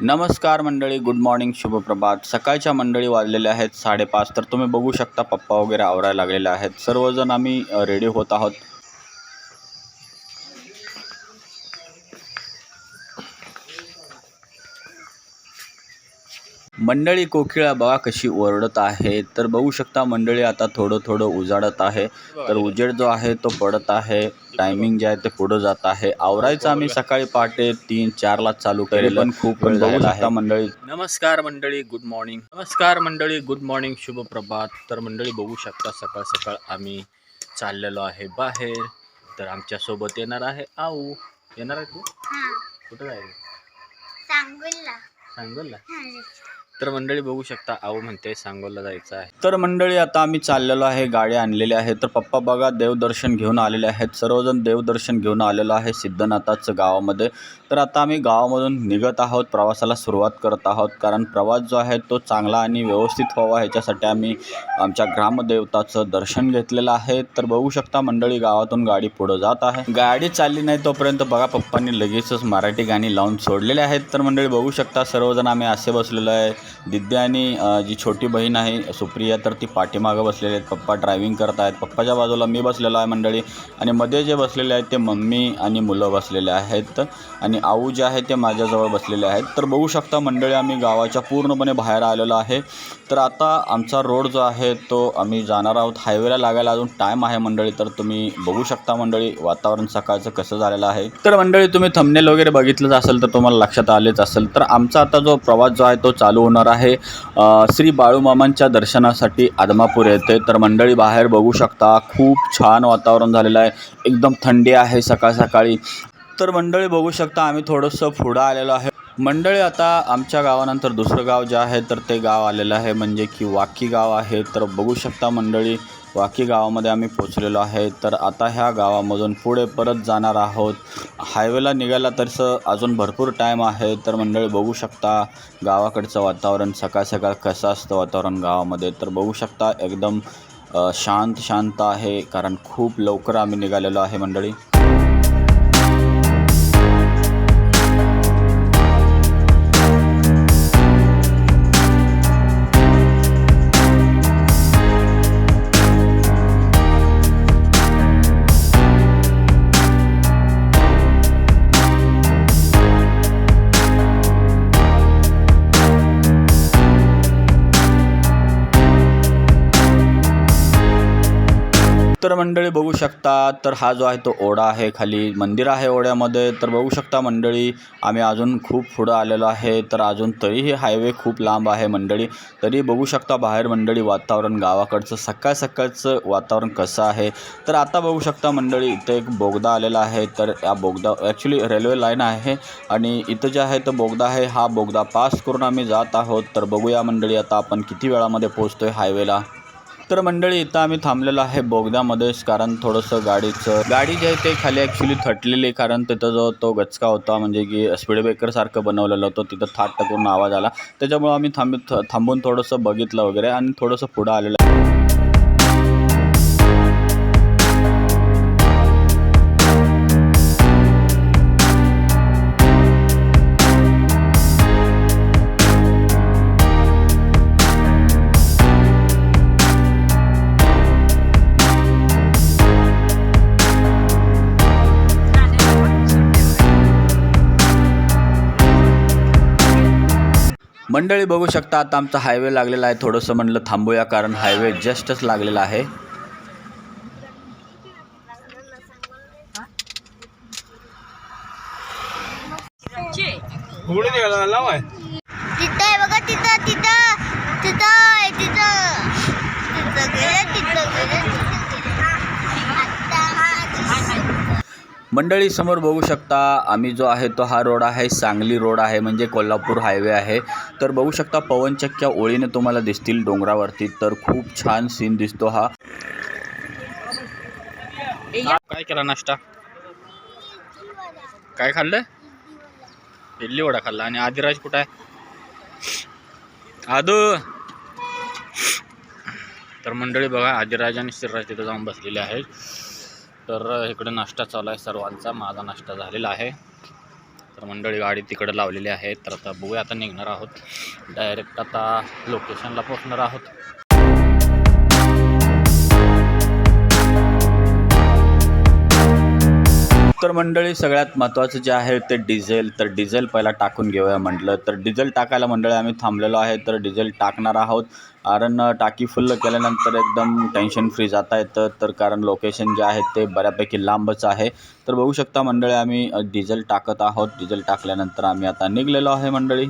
नमस्कार मंडळी good morning शुभप्रभात सकाळच्या मंडळी वाजलेल्या आहेत साडेपाच तर तुम्ही बघू शकता पप्पा वगैरे आवरायला लागलेले आहेत. सर्वजण आम्ही रेडी होत आहोत. मंडळी कोकिळा बघा कशी ओरडत आहे. तर बघू शकता मंडळी आता थोडं थोडं उजाडत आहे. तर उजेड जो आहे तो पडत आहे. टायमिंग जे आहे ते पुढं जात आहे. आवरायचं आम्ही सकाळी पहाटे तीन चारला चालू केलेलं पण खूप वेळ बघू शकता मंडळी. नमस्कार मंडळी गुड मॉर्निंग नमस्कार मंडळी गुड मॉर्निंग शुभ प्रभात तर मंडळी बघू शकता सकाळ सकाळ आम्ही चाललेलो आहे बाहेर. तर आमच्यासोबत येणार आहे आऊ. येणार आहे तू? हा. कुठं जायचं सांगोलला सांगोलला हा. तर मंडळी बघू शकता आऊ म्हणते सांगोला जायचं आहे. तर मंडळी आता आम्ही चाललेलो आहे गाडी आणलेल्या आहे. तर पप्पा बघा देवदर्शन घेऊन आलेले आहेत. सर्वजण देवदर्शन घेऊन आलेलो आहे सिद्धनाथाचं गावामध्ये. तर आता आम्ही गावामधून निघत आहोत प्रवासाला सुरुवात करत आहोत. कारण प्रवास जो आहे तो चांगला आणि व्यवस्थित व्हावा ह्याच्यासाठी आम्ही आमच्या ग्रामदेवताचं दर्शन घेतलेलं आहे. तर बघू शकता मंडळी गावातून गाडी पुढं जात आहे. गाडी चालली नाही तोपर्यंत बघा पप्पांनी लगेचच मराठी गाणी लावून सोडलेले आहेत. तर मंडळी बघू शकता सर्वजण आम्ही असे बसलेलो आहे. दिद्या आणि जी छोटी बहीण आहे सुप्रिया तर ती पाठीमागं बसलेली आहेत. पप्पा ड्रायव्हिंग करत आहेत. पप्पाच्या बाजूला मी बसलेलो आहे मंडळी. आणि मध्ये जे बसलेले आहेत ते मम्मी आणि मुलं बसलेले आहेत. आणि आऊ जे आहे ते माझ्याजवळ बसलेले आहेत. तर बघू शकता मंडळी आम्ही गावाच्या पूर्णपणे बाहेर आलेलो आहे. तर आता आमचा रोड जो आहे तो आम्ही जाणार आहोत. हायवेला लागायला अजून टाईम आहे मंडळी. तर तुम्ही बघू शकता मंडळी वातावरण सकाळचं कसं झालेलं आहे. तर मंडळी तुम्ही थंबनेल वगैरे बघितलंच असेल तर तुम्हाला लक्षात आलेच असेल. तर आमचा आता जो प्रवास जो आहे तो चालू होणार आहे. श्री बाळूमामांच्या दर्शनासाठी आदमापूर येते तर मंडळी बाहेर बघू शकता खूप छान वातावरण झालेलं आहे. एकदम थंडी आहे सकाळ सकाळी. तर मंडळी बघू शकता आम्ही थोडंसं पुढं आलेलो आहे. मंडळी आता आमच्या गावानंतर दुसरं गाव जे आहे तर ते गाव आलेलं आहे. म्हणजे की वाकी गाव आहे. तर बघू शकता मंडळी वाकी गावामध्ये आम्ही पोचलेलो आहे. तर आता ह्या गावामधून पुढे परत जाणार आहोत. हायवेला निघायला तसं अजून भरपूर टाईम आहे. तर मंडळी बघू शकता गावाकडचं वातावरण सकाळ सकाळ कसं असतं वातावरण गावामध्ये. तर बघू शकता एकदम शांत शांत आहे. कारण खूप लवकर आम्ही निघालेलो आहे मंडळी. तर मंडळी बघू शकता तर हा जो आहे तो ओढा आहे खाली. मंदिर आहे ओढ्यामध्ये तर बघू शकता मंडळी आम्ही अजून खूप पुढं आलेलो आहे तर अजून तरीही हायवे खूप लांब आहे मंडळी. तरी बघू शकता बाहेर मंडळी वातावरण गावाकडचं सकाळ सकाळचं वातावरण कसं आहे. तर आता बघू शकता मंडळी इथं एक बोगदा आलेला आहे तर या बोगदा ॲक्च्युली रेल्वे लाईन आहे आणि इथं जे आहे तो बोगदा आहे हा बोगदा पास करून आम्ही जात आहोत. तर बघूया मंडळी आता आपण किती वेळामध्ये पोहोचतो आहे हायवेला तर मंडळी इथं आम्ही थांबलेलो आहे बोगद्यामध्येच कारण थोडंसं गाडीचं गाडी जे आहे ते खाली ॲक्च्युली थटलेली आहे कारण तिथं जो तो गचका होता म्हणजे की स्पीड ब्रेकरसारखं बनवलेलं होतं तिथं थाट टाकून आवाज आला. त्याच्यामुळं आम्ही थांब थांबून थोडंसं बघितलं वगैरे आणि थोडंसं पुढं आलेलं मंडळी बघू शकता आता आमचा हायवे लागलेला आहे. थोडंसं म्हणलं थांबूया कारण हायवे जस्टच लागलेला आहे उघडून निघाला लाव आहे तिथं आहे बघा तिथं तिथं तिथं आहे तिथं तिथं गेलं तिथं गेलं तिथं गेलं आता हा मंडळी समोर बघू शकता आम्ही जो आहे तो हा रोड आहे सांगली रोड आहे म्हणजे कोल्हापूर हायवे आहे. तर बघू शकता पवनचक्क्या ओळीने तुम्हाला दिसतील डोंगरावरती. तर खूप छान सीन दिसतो हा. काय केला नाश्ता? काय खाल्लं? इडली वडा खाल्ला. आणि आदिराज कुठं आहे? आदू! तर मंडळी बघा आदिराज आणि श्रीराज तिथं जाऊन बसलेले आहेत. तर इकडे नाश्ता चालू आहे सर्वांचा. माझा नाश्ता झालेला आहे. तर मंडळी गाडी तिकडे लावलेली आहे. तर आता बघूया आता निघणार आहोत. डायरेक्ट आता लोकेशनला पोहोचणार आहोत. तर मंडळी सगळ्यात महत्त्वाचं जे आहे ते डिझेल. तर डिझेल पहिला टाकून घेऊया म्हटलं. तर डिझेल टाकायला मंडळी आम्ही थांबलेलो आहे. तर डिझेल टाकणार आहोत. कारण टाकी फुल्ल केल्यानंतर एकदम टेन्शन फ्री जाता येतं. तर कारण लोकेशन जे आहे ते बऱ्यापैकी लांबच आहे. तर बघू शकता मंडळी आम्ही डिझेल टाकत आहोत. डिझेल टाकल्यानंतर आम्ही आता निघलेलो आहे मंडळी.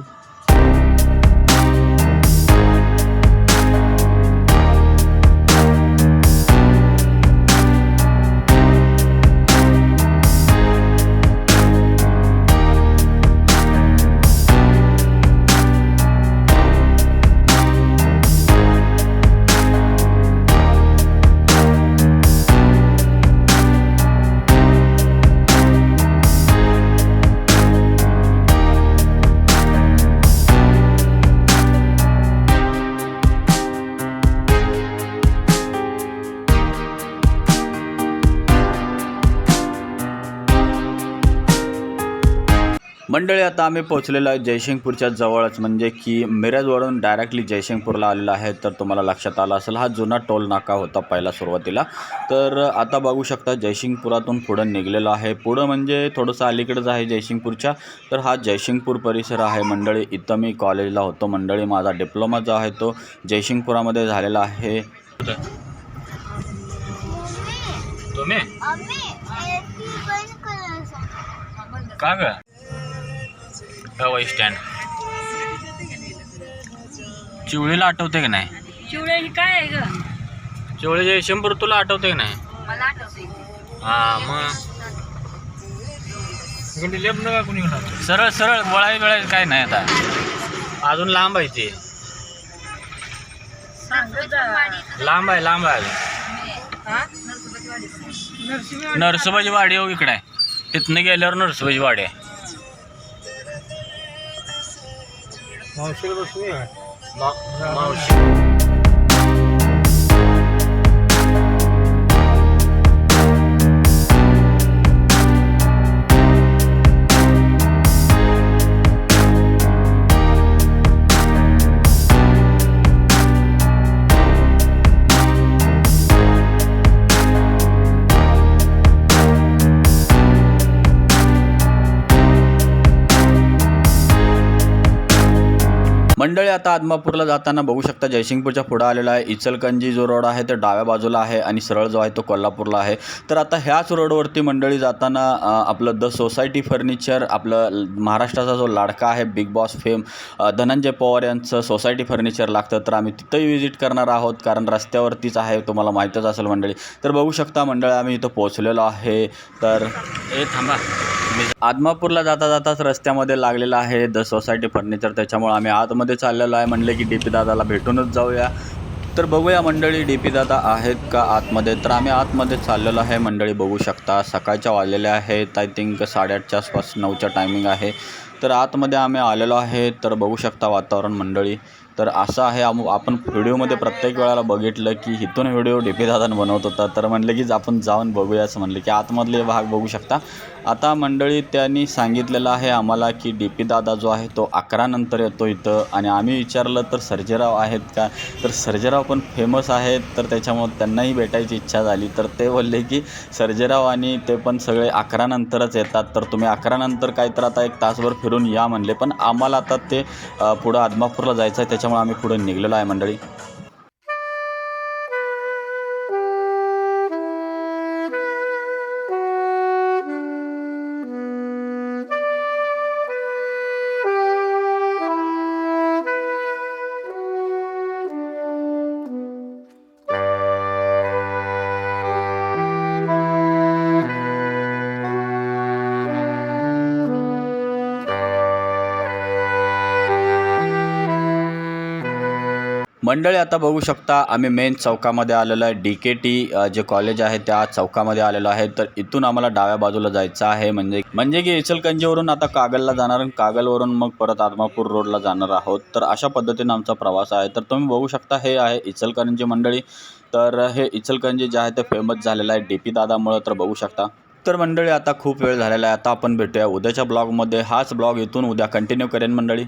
मंडळी आता आम्ही पोहोचलेलो आहे जयसिंगपूरच्या जवळच. म्हणजे की मिरजवरून डायरेक्टली जयसिंगपूरला आलेलो आहे. तर तुम्हाला लक्षात आलं असेल हा जुना टोल नाका होता पहिला सुरुवातीला. तर आता बघू शकता जयसिंगपुरातून पुढं निघलेलो आहे. पुढं म्हणजे थोडंसं अलीकडंच आहे जयसिंगपूरच्या. तर हा जयसिंगपूर परिसर आहे मंडळी. इथं मी कॉलेजला होतो मंडळी. माझा डिप्लोमा जो आहे तो जयसिंगपुरामध्ये झालेला आहे. का वय स्टँड चिवळीला आठवते की नाही? चिवळे ही काय आहे ग? चिवळी जयशंपूर तुला आठवते की नाही? मला आठवते. हा मग? सरळ सरळ वळाई वेळाई काय नाही आता. अजून लांब आहे ते. लांब आहे लांब आहे नरसोबाची वाडी. हो इकडे. आहे तिथनं गेल्यावर नरसोबाची वाडी आहे. मा- मावशी मंडळी आता आदमापूरला जाताना बघू शकता जयसिंगपूरच्या पुढं आलेला आहे. इचलकंजी जो रोड आहे तो डाव्या बाजूला आहे आणि सरळ जो आहे तो कोल्हापूरला आहे. तर आता ह्याच रोडवरती मंडळी जाताना आपलं द सोसायटी फर्निचर आपलं महाराष्ट्राचा जो लाडका आहे Bigg Boss fame Dhananjay Pawar यांचं सोसायटी फर्निचर लागतं. तर आम्ही तिथंही व्हिजिट करणार आहोत कारण रस्त्यावरतीच आहे तुम्हाला माहीतच असेल मंडळी. तर बघू शकता मंडळी आम्ही इथं पोहोचलेलो आहे. तर ए थांबा. आदमापूरला जाता जाताच रस्त्यामध्ये लागलेलं आहे द सोसायटी फर्निचर त्याच्यामुळे आम्ही आतमध्ये चाललेलो आहे. म्हणले की डी पी दादाला भेटूनच जाऊया. तर बघूया मंडळी डी पी दादा आहेत का आतमध्ये? तर आम्ही आतमध्ये चाललेलो आहे. मंडळी बघू शकता सकाळच्या वाजलेल्या आहेत. आय थिंक साडेआठच्या आसपास नऊच्या टायमिंग आहे. तर आतमध्ये आम्ही आलेलो आहे. तर बघू शकता वातावरण मंडळी. तर असं आहे आम आपण व्हिडिओमध्ये प्रत्येक वेळेला बघितलं की इथून व्हिडिओ डी पी दादानं बनवत होता. तर म्हणलं की आपण जाऊन बघूया असं म्हणलं की आतमधले भाग बघू शकता. आता मंडळी त्यांनी सांगितलेलं आहे आम्हाला की डी पी दादा जो आहे तो अकरानंतर येतो इथं. आणि आम्ही विचारलं तर सर्जेराव आहेत का? तर सर्जेराव पण फेमस आहेत. तर त्याच्यामुळं त्यांनाही भेटायची इच्छा झाली. तर ते बोलले की सर्जेराव आणि ते पण सगळे अकरानंतरच येतात. तर तुम्ही अकरानंतर काय तर आता एक तासभर फिरून या म्हणले. पण आम्हाला आता ते पुढं आदमापूरला जायचं आहे. त्याच्यामुळे आम्ही पुढे निघलेलो आहे मंडळी. मंडळी आता बघू शकता आम्ही मेन चौकामध्ये आलेलो आहे. D K T J college आहे त्या चौकामध्ये आलेलो आहे. तर इथून आम्हाला डाव्या बाजूला जायचं आहे. म्हणजे म्हणजे की इचलकंजीवरून आता कागलला जाणार आणि कागलवरून मग परत आदमापूर रोडला जाणार आहोत. तर अशा पद्धतीनं आमचा प्रवास आहे. तर तुम्ही बघू शकता हे आहे इचलकरंजी मंडळी. तर हे इचलकरंजी जे आहे ते फेमस झालेलं आहे डी पी दादामुळं. तर बघू शकता. तर मंडळी आता खूप वेळ झालेला आहे. आता आपण भेटूया उद्याच्या ब्लॉगमध्ये. हाच ब्लॉग इथून उद्या कंटिन्यू करेन मंडळी.